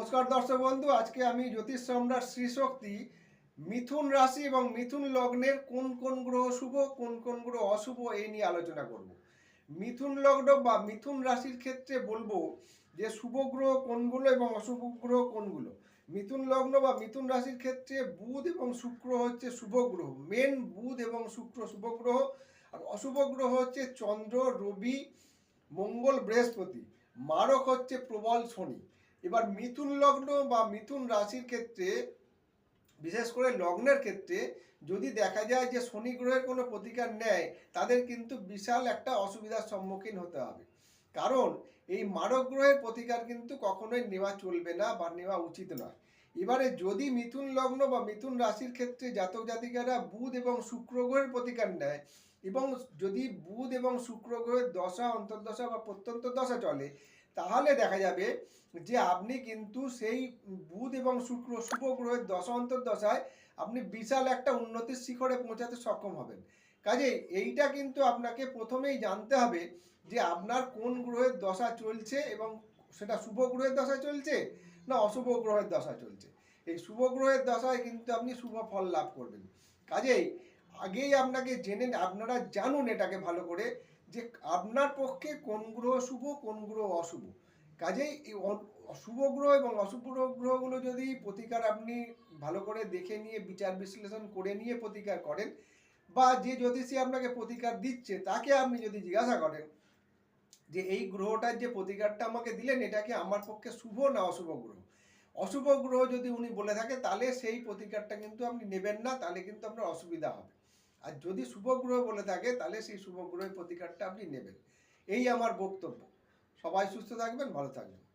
নমস্কার দর্শক বন্ধু, আজকে আমি জ্যোতিষ সম্রাট শ্রীশক্তি মিথুন রাশি এবং মিথুন লগ্নের কোন কোন গ্রহ শুভ, কোন কোন গ্রহ অশুভ এই নিয়ে আলোচনা করব। মিথুন লগ্ন বা মিথুন রাশির ক্ষেত্রে বলব যে শুভ গ্রহ কোনগুলো এবং অশুভ গ্রহ কোনগুলো? মিথুন লগ্ন বা মিথুন রাশির ক্ষেত্রে বুধ এবং শুক্র হচ্ছে শুভ গ্রহ। মেন বুধ এবং শুক্র শুভ গ্রহ। আর অশুভ গ্রহ হচ্ছে চন্দ্র, রবি, মঙ্গল, বৃহস্পতি। মারক হচ্ছে প্রবল শনি। এবার মিথুন লগ্ন বা মিথুন রাশির ক্ষেত্রে, বিশেষ করে লগ্নের ক্ষেত্রে, যদি দেখা যায় যে শনি গ্রহের কোনো প্রতিকার নেয়, তাদের কিন্তু বিশাল একটা অসুবিধার সম্মুখীন হতে হবে। কারণ এই মারক গ্রহের প্রতিকার কিন্তু কখনোই নেওয়া চলবে না বা নেওয়া উচিত নয়। এবারে যদি মিথুন লগ্ন বা মিথুন রাশির ক্ষেত্রে জাতক জাতিকারা বুধ এবং শুক্র গ্রহের প্রতিকার নেয় এবং যদি বুধ এবং শুক্র গ্রহের দশা, অন্তর্দশা বা প্রত্যন্ত দশা চলে তাহলে দেখা যাবে যে আপনি কিন্তু সেই বুধ এবং শুক্র, শুভ গ্রহের দশা অন্তর্দশায় আপনি বিশাল একটা উন্নতির শিখরে পৌঁছাতে সক্ষম হবেন। কাজে এইটা কিন্তু আপনাকে প্রথমেই জানতে হবে যে আপনার কোন গ্রহের দশা চলছে এবং সেটা শুভ গ্রহের দশা চলছে না অশুভ গ্রহের দশা চলছে। এই শুভ গ্রহের দশায় কিন্তু আপনি শুভ ফল লাভ করবেন। কাজেই আগেই আপনাকে জেনে, আপনারা জানুন এটাকে ভালো করে যে আপনার পক্ষে কোন গ্রহ শুভ, কোন গ্রহ অশুভ। কাজেই অশুভ গ্রহ এবং অশুভ গ্রহগুলো যদি প্রতিকার আপনি ভালো করে দেখে নিয়ে, বিচার বিশ্লেষণ করে নিয়ে প্রতিকার করেন বা যে জ্যোতিষী আপনাকে প্রতিকার দিচ্ছে, তাকে আপনি যদি জিজ্ঞাসা করেন যে এই গ্রহটার যে প্রতিকারটা আমাকে দিলেন, এটা কি আমার পক্ষে শুভ না অশুভ গ্রহ? অশুভ গ্রহ যদি উনি বলে থাকে, তাহলে সেই প্রতিকারটা কিন্তু আপনি নেবেন না, তাহলে কিন্তু আপনার অসুবিধা হবে। আর যদি শুভগ্রহ বলে থাকে, তাহলে সেই শুভগ্রহের প্রতিকারটা আপনি নেবেন। এই আমার বক্তব্য। সবাই সুস্থ থাকবেন, ভালো থাকবেন।